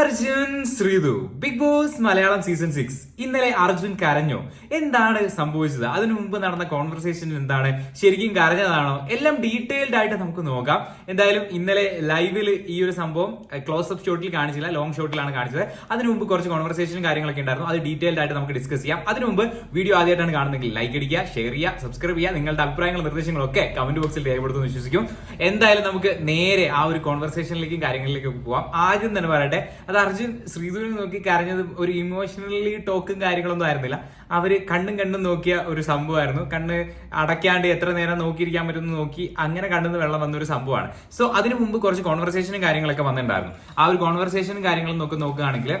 Arjun Sreethu. Big boss Malayalam season six ഇന്നലെ അർജുൻ കരഞ്ഞോ. എന്താണ് സംഭവിച്ചത്? അതിനു മുമ്പ് നടന്ന കോൺവെർസേഷൻ എന്താണ്? ശരിക്കും കരഞ്ഞതാണോ? എല്ലാം ഡീറ്റെയിൽഡ് ആയിട്ട് നമുക്ക് നോക്കാം. എന്തായാലും ഇന്നലെ ലൈവിൽ ഈ ഒരു സംഭവം ക്ലോസ് അപ്പ് ഷോട്ടിൽ കാണിച്ചില്ല ലോങ് ഷോട്ടിലാണ് കാണിച്ചത്. അതിനു മുമ്പ് കുറച്ച് കോൺവെർസേഷനും കാര്യങ്ങളൊക്കെ ഉണ്ടായിരുന്നു. അത് ഡീറ്റെയിൽഡ് ആയിട്ട് നമുക്ക് ഡിസ്കസ് ചെയ്യാം. അതിനു മുമ്പ് വീഡിയോ ആദ്യമായിട്ടാണ് കാണുന്നെങ്കിൽ ലൈക്ക് അടിക്കുക ഷെയർ ചെയ്യുക സബ്സ്ക്രൈബ് ചെയ്യുക. നിങ്ങളുടെ അഭിപ്രായങ്ങളും നിർദ്ദേശങ്ങളൊക്കെ കമന്റ് ബോക്സിൽ രേഖപ്പെടുത്തുമെന്ന് വിശ്വസിക്കും. എന്തായാലും നമുക്ക് നേരെ ആ ഒരു കോൺവെർസേഷനിലേക്കും കാര്യങ്ങളിലേക്കും പോവാം. ആദ്യം തന്നെ പറയട്ടെ അത് അർജുൻ ശ്രീധുവിനെ നോക്കി കരഞ്ഞത് ഒരു ഇമോഷണലി ടോക്കും കാര്യങ്ങളൊന്നും ആയിരുന്നില്ല. അവർ കണ്ണും കണ്ണും നോക്കിയ ഒരു സംഭവമായിരുന്നു. കണ്ണ് അടയ്ക്കാണ്ട് എത്ര നേരം നോക്കിയിരിക്കാൻ പറ്റുമെന്ന് നോക്കി അങ്ങനെ കണ്ണിന്ന് വെള്ളം വന്ന ഒരു സംഭവമാണ്. സോ അതിനു മുമ്പ് കുറച്ച് കോൺവെർസേഷനും കാര്യങ്ങളൊക്കെ വന്നിട്ടുണ്ടായിരുന്നു. ആ ഒരു കോൺവെർസേഷനും കാര്യങ്ങളും നോക്കി നോക്കുകയാണെങ്കിൽ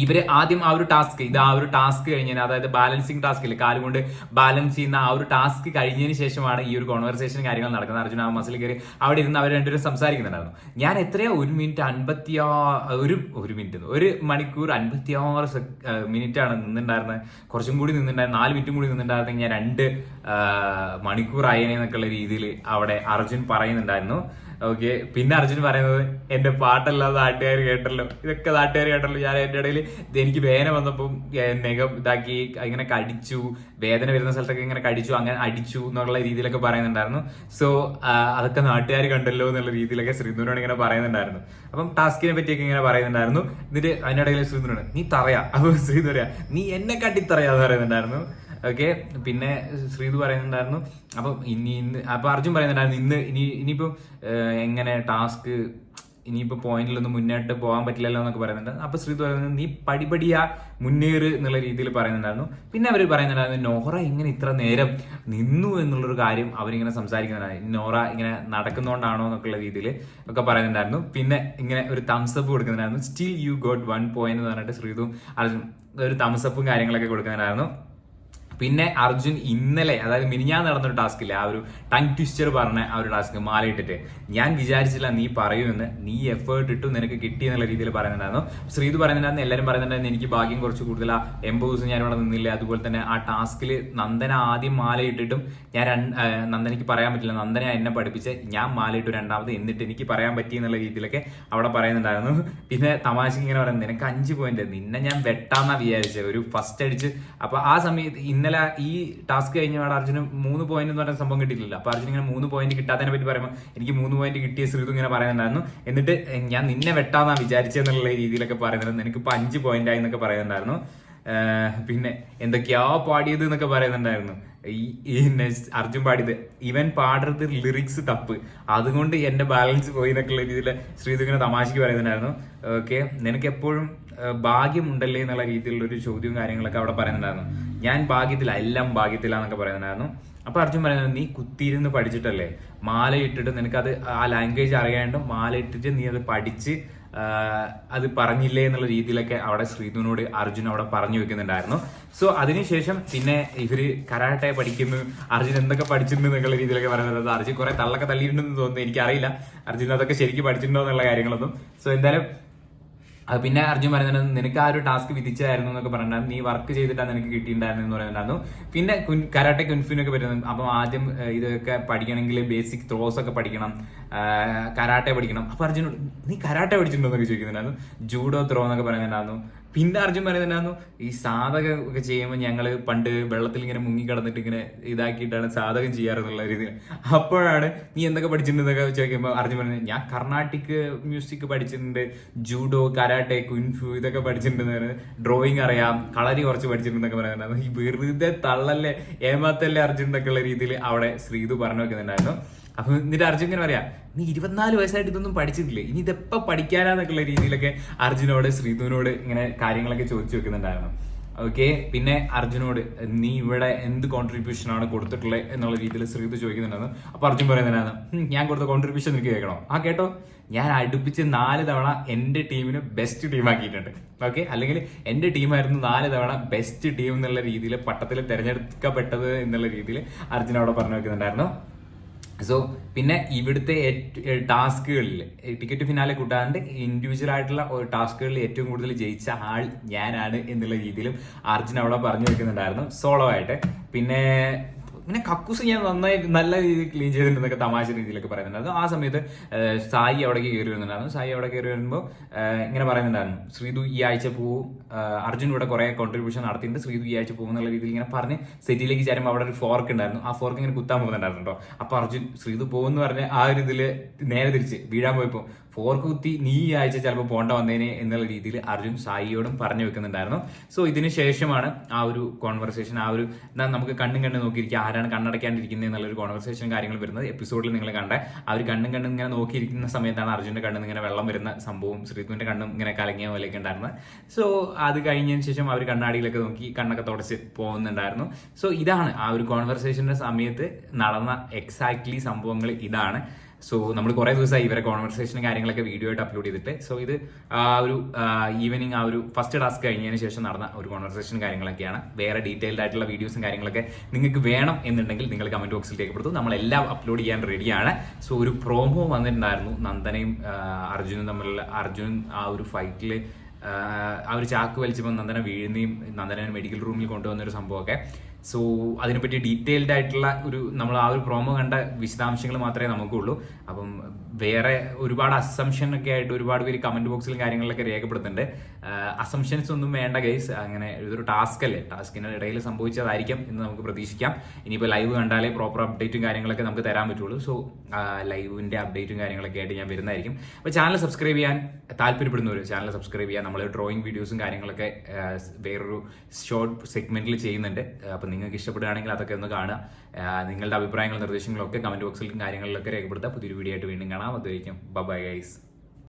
ഇവർ ആദ്യം ആ ഒരു ടാസ്ക് ഇത് ആ ഒരു ടാസ്ക് കഴിഞ്ഞാൽ അതായത് ബാലൻസിങ് ടാസ്ക് ഇല്ലേ? കാലുകൊണ്ട് ബാലൻസ് ചെയ്യുന്ന ആ ഒരു ടാസ്ക് കഴിഞ്ഞതിന് ശേഷമാണ് ഈ ഒരു കോൺവെർസേഷൻ കാര്യങ്ങൾ നടക്കുന്നത്. അർജുന മസിൽ കയറി അവിടെ ഇരുന്ന് അവർ രണ്ടുപേരും സംസാരിക്കുന്നുണ്ടായിരുന്നു. ഞാൻ എത്രയോ ഒരു മിനിറ്റ് അൻപത്തി ഒരു ഒരു മിനിറ്റ് ഒരു മണിക്കൂർ അൻപത്തിയാറ് മിനിറ്റ് ആണ് നിന്നിട്ടുണ്ടായിരുന്നത്. കുറച്ചും കൂടി നിന്നുണ്ടായിരുന്നു നാല് മിനിറ്റും കൂടി നിന്നിട്ടുണ്ടായിരുന്നെങ്കിൽ ഞാൻ രണ്ട് മണിക്കൂർ ആയേനെ എന്നൊക്കെയുള്ള രീതിയിൽ അവിടെ അർജുൻ പറയുന്നുണ്ടായിരുന്നു. ഓക്കെ പിന്നെ അർജുൻ പറയുന്നത് എന്റെ പാട്ടല്ലാതെ നാട്ടുകാർ കേട്ടല്ലോ. ഇതൊക്കെ നാട്ടുകാർ കേട്ടല്ലോ. ഞാൻ എന്റെ ഇടയിൽ എനിക്ക് വേദന വന്നപ്പം ഏ, നഖം ഇതാക്കി ഇങ്ങനെ കടിച്ചു. വേദന വരുന്ന സ്ഥലത്തൊക്കെ ഇങ്ങനെ കടിച്ചു അങ്ങനെ അടിച്ചു എന്നുള്ള രീതിയിലൊക്കെ പറയുന്നുണ്ടായിരുന്നു. സോ അതൊക്കെ നാട്ടുകാർ കണ്ടല്ലോ എന്നുള്ള രീതിയിലൊക്കെ ശ്രീധുനോട് ഇങ്ങനെ പറയുന്നുണ്ടായിരുന്നു. അപ്പം ടാസ്കിനെ പറ്റിയൊക്കെ ഇങ്ങനെ പറയുന്നുണ്ടായിരുന്നു. എന്നിട്ട് അതിനിടയിൽ ശ്രീധുനോട് നീ തറയാ. അപ്പൊ ശ്രീധുരാ നീ എന്നെ കാട്ടി തറയാന്ന് പറയുന്നുണ്ടായിരുന്നു. ഓക്കെ പിന്നെ ശ്രീതു പറയുന്നുണ്ടായിരുന്നു അപ്പം ഇനി ഇന്ന് അപ്പൊ അർജുൻ പറയുന്നുണ്ടായിരുന്നു ഇന്ന് ഇനി ഇനിയിപ്പോ എങ്ങനെ ടാസ്ക് ഇനിയിപ്പോ പോയിന്റിലൊന്നും മുന്നോട്ട് പോകാൻ പറ്റില്ലല്ലോ എന്നൊക്കെ പറയുന്നുണ്ട് അപ്പൊ ശ്രീതു പറയുന്നത് നീ പടിപടിയാ മുന്നേറ് എന്നുള്ള രീതിയിൽ പറയുന്നുണ്ടായിരുന്നു. പിന്നെ അവർ പറയുന്നുണ്ടായിരുന്നു നോറ ഇങ്ങനെ ഇത്ര നേരം നിന്നു എന്നുള്ളൊരു കാര്യം അവരിങ്ങനെ സംസാരിക്കുന്നുണ്ടായിരുന്നു. നോറ ഇങ്ങനെ നടക്കുന്നോണ്ടാണോ എന്നൊക്കെയുള്ള രീതിയിൽ ഒക്കെ പറയുന്നുണ്ടായിരുന്നു. പിന്നെ ഇങ്ങനെ ഒരു thumbs up കൊടുക്കുന്നുണ്ടായിരുന്നു. Still you got one point എന്ന് പറഞ്ഞിട്ട് ശ്രീതും ഒരു തംസപ്പും കാര്യങ്ങളൊക്കെ കൊടുക്കുന്നുണ്ടായിരുന്നു. പിന്നെ അർജുൻ ഇന്നലെ അതായത് മിനിഞ്ഞാൻ നടന്നൊരു ടാസ്ക് ഇല്ല ആ ഒരു ടങ് ട്വിസ്റ്റർ പറഞ്ഞ ആ ഒരു ടാസ്ക് മാലയിട്ടിട്ട്. ഞാൻ വിചാരിച്ചില്ല നീ പറയുമെന്ന് നീ എഫേർട്ട് ഇട്ടു നിനക്ക് കിട്ടി എന്നുള്ള രീതിയിൽ പറയുന്നുണ്ടായിരുന്നു. ശ്രീതു പറയുന്നുണ്ടായിരുന്നു എല്ലാവരും പറയുന്നുണ്ടായിരുന്നു എനിക്ക് ഭാഗ്യം കുറച്ച് കൂടുതൽ എൺപത് ദിവസം ഞാൻ ഇവിടെ നിന്നില്ല. അതുപോലെ തന്നെ ആ ടാസ്കിൽ നന്ദന ആദ്യം മാലയിട്ടിട്ടും ഞാൻ നന്ദനയ്ക്ക് പറയാൻ പറ്റില്ല. നന്ദന എന്നെ പഠിപ്പിച്ച് ഞാൻ മാലയിട്ടു രണ്ടാമത് എന്നിട്ട് എനിക്ക് പറയാൻ പറ്റി എന്നുള്ള രീതിയിലൊക്കെ അവിടെ പറയുന്നുണ്ടായിരുന്നു. പിന്നെ തമാശക്ക് ഇങ്ങനെ പറയുന്നത് നിനക്ക് അഞ്ച് പോയിന്റ് നിന്നെ ഞാൻ വെട്ടാന്നാ വിചാരിച്ചത് ഒരു ഫസ്റ്റ് അടിച്ച്. അപ്പൊ ആ സമയത്ത് ഇന്നലെ ഈ ടാസ്ക് കഴിഞ്ഞ പാടെ അർജുന് മൂന്ന് പോയിന്റ് എന്ന് പറഞ്ഞ സംഭവം കിട്ടിയിട്ടില്ല അപ്പൊ അർജുൻ ഇങ്ങനെ മൂന്ന് പോയിന്റ് കിട്ടാത്തതിനെ പറ്റി പറയുമ്പോൾ എനിക്ക് മൂന്ന് പോയിന്റ് കിട്ടിയ ശ്രീതു ഇങ്ങനെ പറയുന്നുണ്ടായിരുന്നു. എന്നിട്ട് ഞാൻ നിന്നെ വെട്ടാന്നാ വിചാരിച്ചെന്നുള്ള രീതിയിലൊക്കെ പറയുന്നുണ്ടായിരുന്നു എനിക്കിപ്പോ അഞ്ച് പോയിന്റ് ആയി എന്നൊക്കെ പറയുന്നുണ്ടായിരുന്നു. പിന്നെ എന്തൊക്കെയാ പാടിയത് എന്നൊക്കെ പറയുന്നുണ്ടായിരുന്നു. ഈ അർജുൻ പാടിയത് ഇവൻ പാടുന്നത് ലിറിക്സ് തപ്പ്. അതുകൊണ്ട് എന്റെ ബാലൻസ് പോയി എന്നൊക്കെയുള്ള രീതിയിൽ ശ്രീതു ഇങ്ങനെ തമാശക്ക് പറയുന്നുണ്ടായിരുന്നു. ഓക്കെ നിനക്ക് എപ്പോഴും ഭാഗ്യമുണ്ടല്ലേ എന്നുള്ള രീതിയിലുള്ള ഒരു ചോദ്യവും കാര്യങ്ങളൊക്കെ അവിടെ പറയുന്നുണ്ടായിരുന്നു. ഞാൻ ഭാഗ്യത്തില എല്ലാം ഭാഗ്യത്തിലാന്നൊക്കെ പറയുന്നുണ്ടായിരുന്നു. അപ്പൊ അർജുൻ പറയുന്നത് നീ കുത്തിയിരുന്ന് പഠിച്ചിട്ടല്ലേ? മാല ഇട്ടിട്ട് നിനക്കത് ആ ലാംഗ്വേജ് അറിയാണ്ടും മാല ഇട്ടിട്ട് നീ അത് പഠിച്ച് അത് പറഞ്ഞില്ലേ എന്നുള്ള രീതിയിലൊക്കെ അവിടെ ശ്രീധുവിനോട് അർജുൻ അവിടെ പറഞ്ഞു വെക്കുന്നുണ്ടായിരുന്നു. സോ അതിനുശേഷം പിന്നെ ഇവർ കരാട്ടെ പഠിക്കുന്നു അർജുൻ എന്തൊക്കെ പഠിച്ചിട്ടുണ്ട് എന്നുള്ള രീതിയിലൊക്കെ പറയുന്നത്. അർജുൻ കുറെ തള്ളൊക്കെ തള്ളിയിട്ടുണ്ടെന്ന് തോന്നുന്നു എനിക്കറിയില്ല. അർജുൻ അതൊക്കെ ശരിക്കും പഠിച്ചിട്ടുണ്ടോ എന്നുള്ള കാര്യങ്ങളൊന്നും. സോ എന്തായാലും പിന്നെ അർജുൻ പറയുന്നത് നിനക്ക് ആ ഒരു ടാസ്ക് വിധിച്ചായിരുന്നു എന്നൊക്കെ പറഞ്ഞിട്ടുണ്ടായിരുന്നു നീ വർക്ക് ചെയ്തിട്ടാണ് നിനക്ക് കിട്ടിയിട്ടുണ്ടായിരുന്നു എന്ന് പറയുന്നുണ്ടായിരുന്നു. പിന്നെ കരാട്ടെ കുൻഫിനൊക്കെ പറ്റുന്നത് അപ്പം ആദ്യം ഇതൊക്കെ പഠിക്കണമെങ്കിൽ ബേസിക് ത്രോസ് ഒക്കെ പഠിക്കണം. കരാട്ടെ പഠിക്കണം. അപ്പൊ അർജുൻ നീ കരാട്ടെ പഠിച്ചിട്ടുണ്ടോ? എന്നൊക്കെ ചോദിക്കുന്നുണ്ടായിരുന്നു. ജൂഡോ ത്രോ എന്നൊക്കെ പറയുന്നുണ്ടായിരുന്നു. പിന്നെ അർജുൻ പറയുന്നുണ്ടായിരുന്നു ഈ സാധകം ഒക്കെ ചെയ്യുമ്പോൾ ഞങ്ങൾ പണ്ട് വെള്ളത്തിൽ ഇങ്ങനെ മുങ്ങി കിടന്നിട്ട് ഇങ്ങനെ ഇതാക്കിയിട്ടാണ് സാധകം ചെയ്യാറെന്നുള്ള രീതിയിൽ. അപ്പോഴാണ് നീ എന്തൊക്കെ പഠിച്ചിട്ടുണ്ടെന്നൊക്കെ ചോദിക്കുമ്പോൾ അർജുൻ പറയുന്നത് ഞാൻ കർണാട്ടിക് മ്യൂസിക് പഠിച്ചിട്ടുണ്ട് ജൂഡോ കരാട്ടെ കുൻഫു ഇതൊക്കെ പഠിച്ചിട്ടുണ്ടെന്ന് പറയുന്നത്. ഡ്രോയിങ് അറിയാം കളരി കുറച്ച് പഠിച്ചിട്ടുണ്ടെന്നൊക്കെ പറയുന്നുണ്ടായിരുന്നു. ഈ വെറുതെ തള്ളല്ലേ ഏമാത്തല്ലേ അർജുൻ എന്നൊക്കെയുള്ള രീതിയിൽ അവിടെ ശ്രീതു പറഞ്ഞു വെക്കുന്നുണ്ടായിരുന്നു. അപ്പൊ എന്നിട്ട് അർജുൻ ഇങ്ങനെ പറയാ നീ ഇരുപത്തിനാല് വയസ്സായിട്ട് ഇതൊന്നും പഠിച്ചിട്ടില്ലേ? ഇനി ഇതെപ്പോ പഠിക്കാനാന്നൊക്കെയുള്ള രീതിയിലൊക്കെ അർജുനോട് ശ്രീധുവിനോട് ഇങ്ങനെ കാര്യങ്ങളൊക്കെ ചോദിച്ചു വെക്കുന്നുണ്ടായിരുന്നു. ഓക്കെ പിന്നെ അർജുനോട് നീ ഇവിടെ എന്ത് കോൺട്രിബ്യൂഷൻ ആണ് കൊടുത്തിട്ടുള്ളത് എന്നുള്ള രീതിയിൽ ശ്രീധു ചോദിക്കുന്നുണ്ടായിരുന്നു. അപ്പൊ അർജുൻ പറയുന്നുണ്ടായിരുന്നു ഞാൻ കൊടുത്ത കോൺട്രിബ്യൂഷൻ നിനക്ക് കേൾക്കണോ? ആ കേട്ടോ. ഞാൻ അടുപ്പിച്ച് നാല് തവണ എന്റെ ടീമിന് ബെസ്റ്റ് ടീം ആക്കിയിട്ടുണ്ട്. ഓക്കെ അല്ലെങ്കിൽ എന്റെ ടീമായിരുന്നു നാല് തവണ ബെസ്റ്റ് ടീം എന്നുള്ള രീതിയിൽ പട്ടത്തിൽ തിരഞ്ഞെടുക്കപ്പെട്ടത് എന്നുള്ള രീതിയിൽ അർജുൻ അവിടെ പറഞ്ഞു വെക്കുന്നുണ്ടായിരുന്നു. സോ പിന്നെ ഇവിടുത്തെ ടാസ്കുകളിൽ ടിക്കറ്റ് ഫിനാലെ കൂട്ടാണ്ട് ഇൻഡിവിജ്വൽ ആയിട്ടുള്ള ടാസ്കുകളിൽ ഏറ്റവും കൂടുതൽ ജയിച്ച ആൾ ഞാനാണ് എന്നുള്ള രീതിയിലും അർജുൻ അവിടെ പറഞ്ഞു വെക്കുന്നുണ്ടായിരുന്നു. സോളോ ആയിട്ട്. പിന്നെ ഇങ്ങനെ കക്കൂസ് ഞാൻ നന്നായി നല്ല രീതിയിൽ ക്ലീൻ ചെയ്തിട്ടുണ്ടെന്നൊക്കെ തമാശ രീതിയിലൊക്കെ പറയുന്നുണ്ടായിരുന്നു ആ സമയത്ത് സായി അവിടേക്ക് കയറി വരുന്നുണ്ടായിരുന്നു. സായി അവിടെ കയറി വരുമ്പോൾ ഇങ്ങനെ പറയുന്നുണ്ടായിരുന്നു. ശ്രീതു ഈ ആഴ്ച പോവും. അർജുൻ ഇവിടെ കുറെ കോൺട്രിബ്യൂഷൻ നടത്തിയിട്ടുണ്ട്. ശ്രീതു ഈ ആഴ്ച പോകും എന്നുള്ള രീതിയിൽ ഇങ്ങനെ പറഞ്ഞ് സെറ്റിലേക്ക് ചേരുമ്പോൾ അവിടെ ഒരു ഫോർക്ക് ഉണ്ടായിരുന്നു. ആ ഫോർക്ക് ഇങ്ങനെ കുത്താൻ പോകുന്നുണ്ടായിരുന്നു കേട്ടോ അപ്പൊ അർജുൻ ശ്രീതു പോകുമെന്ന് പറഞ്ഞ് ആ ഒരു ഇതിൽ നേരെ തിരിച്ച് വീഴാൻ പോയപ്പോ ഫോർക്ക് കുത്തി നീ ഈ ആഴ്ച ചിലപ്പോൾ പോണ്ട വന്നേനെ എന്നുള്ള രീതിയിൽ അർജുൻ സായിയോടും പറഞ്ഞു വെക്കുന്നുണ്ടായിരുന്നു. സോ ഇതിന് ശേഷമാണ് ആ ഒരു കോൺവെർസേഷൻ ആ ഒരു എന്നാ നമുക്ക് കണ്ണും കണ്ണും നോക്കിയിരിക്കുക ആരാണ് കണ്ണടയ്ക്കാണ്ടിരിക്കുന്നത് എന്നുള്ളൊരു കോൺവെർസേഷൻ കാര്യങ്ങൾ വരുന്നത്. എപ്പിസോഡിൽ നിങ്ങൾ കണ്ട ആ ഒരു കണ്ണും കണ്ണും ഇങ്ങനെ നോക്കിയിരിക്കുന്ന സമയത്താണ് അർജുന്റെ കണ്ണും ഇങ്ങനെ വെള്ളം വരുന്ന സംഭവം ശ്രീതുവിന്റെ കണ്ണും ഇങ്ങനെ കലങ്ങിയ പോലെയൊക്കെ ഉണ്ടായിരുന്നത്. സോ അത് കഴിഞ്ഞതിന് ശേഷം അവർ കണ്ണാടിയിലൊക്കെ നോക്കി കണ്ണൊക്കെ തുടച്ച് പോകുന്നുണ്ടായിരുന്നു. സോ ഇതാണ് ആ ഒരു കോൺവെർസേഷന്റെ സമയത്ത് നടന്ന എക്സാക്ട്ലി സംഭവങ്ങൾ ഇതാണ്. സോ നമ്മൾ കുറെ ദിവസമായി ഇവരെ കോൺവെർസേഷനും കാര്യങ്ങളൊക്കെ വീഡിയോ ആയിട്ട് അപ്ലോഡ് ചെയ്തിട്ട്. സോ ഇത് ആ ഒരു ഈവനിങ് ആ ഒരു ഫസ്റ്റ് ടാസ്ക് കഴിഞ്ഞതിന് ശേഷം നടന്ന ഒരു കോൺവെർസേഷൻ കാര്യങ്ങളൊക്കെയാണ്. വേറെ ഡീറ്റെയിൽഡ് ആയിട്ടുള്ള വീഡിയോസും കാര്യങ്ങളൊക്കെ നിങ്ങൾക്ക് വേണം എന്നുണ്ടെങ്കിൽ നിങ്ങൾ കമന്റ് ബോക്സിൽ രേഖപ്പെടുത്തും നമ്മളെല്ലാം അപ്ലോഡ് ചെയ്യാൻ റെഡിയാണ് സോ ഒരു പ്രോമോ വന്നിട്ടുണ്ടായിരുന്നു. നന്ദനയും അർജുനും തമ്മിലുള്ള അർജുൻ ആ ഒരു ഫൈറ്റിൽ ആ ഒരു ചാക്ക് വലിച്ചപ്പോൾ നന്ദന വീഴുന്നേയും നന്ദന മെഡിക്കൽ റൂമിൽ കൊണ്ടുവന്ന ഒരു സംഭവമൊക്കെ. സോ അതിനെപ്പറ്റി ഡീറ്റെയിൽഡ് ആയിട്ടുള്ള ഒരു നമ്മൾ ആ ഒരു പ്രോമോ കണ്ട വിശദാംശങ്ങൾ മാത്രമേ നമുക്കുള്ളൂ. അപ്പം വേറെ ഒരുപാട് അസംഷൻ ഒക്കെ ആയിട്ട് ഒരുപാട് പേര് കമന്റ് ബോക്സിലും കാര്യങ്ങളിലൊക്കെ രേഖപ്പെടുത്തുന്നുണ്ട്. അസംഷൻസ് ഒന്നും വേണ്ട ഗൈസ് അങ്ങനെ ഇതൊരു ടാസ്ക് അല്ലേ? ടാസ്കിന് ഇടയിൽ സംഭവിച്ചതായിരിക്കും എന്ന് നമുക്ക് പ്രതീക്ഷിക്കാം. ഇനിയിപ്പോൾ ലൈവ് കണ്ടാലേ പ്രോപ്പർ അപ്ഡേറ്റും കാര്യങ്ങളൊക്കെ നമുക്ക് തരാൻ പറ്റുള്ളൂ. സോ ലൈവിന്റെ അപ്ഡേറ്റും കാര്യങ്ങളൊക്കെ ആയിട്ട് ഞാൻ വരുന്നതായിരിക്കും. അപ്പോൾ ചാനൽ സബ്സ്ക്രൈബ് ചെയ്യാൻ താല്പര്യപ്പെടുന്നവർ ചാനൽ സബ്സ്ക്രൈബ് ചെയ്യാൻ നമ്മൾ ഡ്രോയിങ് വീഡിയോസും കാര്യങ്ങളൊക്കെ വേറൊരു ഷോർട്ട് സെഗ്മെന്റിൽ ചെയ്യുന്നുണ്ട്. അപ്പോൾ നിങ്ങൾക്ക് ഇഷ്ടപ്പെടുകയാണെങ്കിൽ അതൊക്കെ ഒന്ന് കാണുക. നിങ്ങളുടെ അഭിപ്രായങ്ങളും നിർദ്ദേശങ്ങളും ഒക്കെ കമന്റ് ബോക്സിലും കാര്യങ്ങളിലൊക്കെ രേഖപ്പെടുത്തുക. പുതിയൊരു വീഡിയോ ആയിട്ട് വീണ്ടും കാണാം. അതുവരെയും ബൈ ഗൈസ്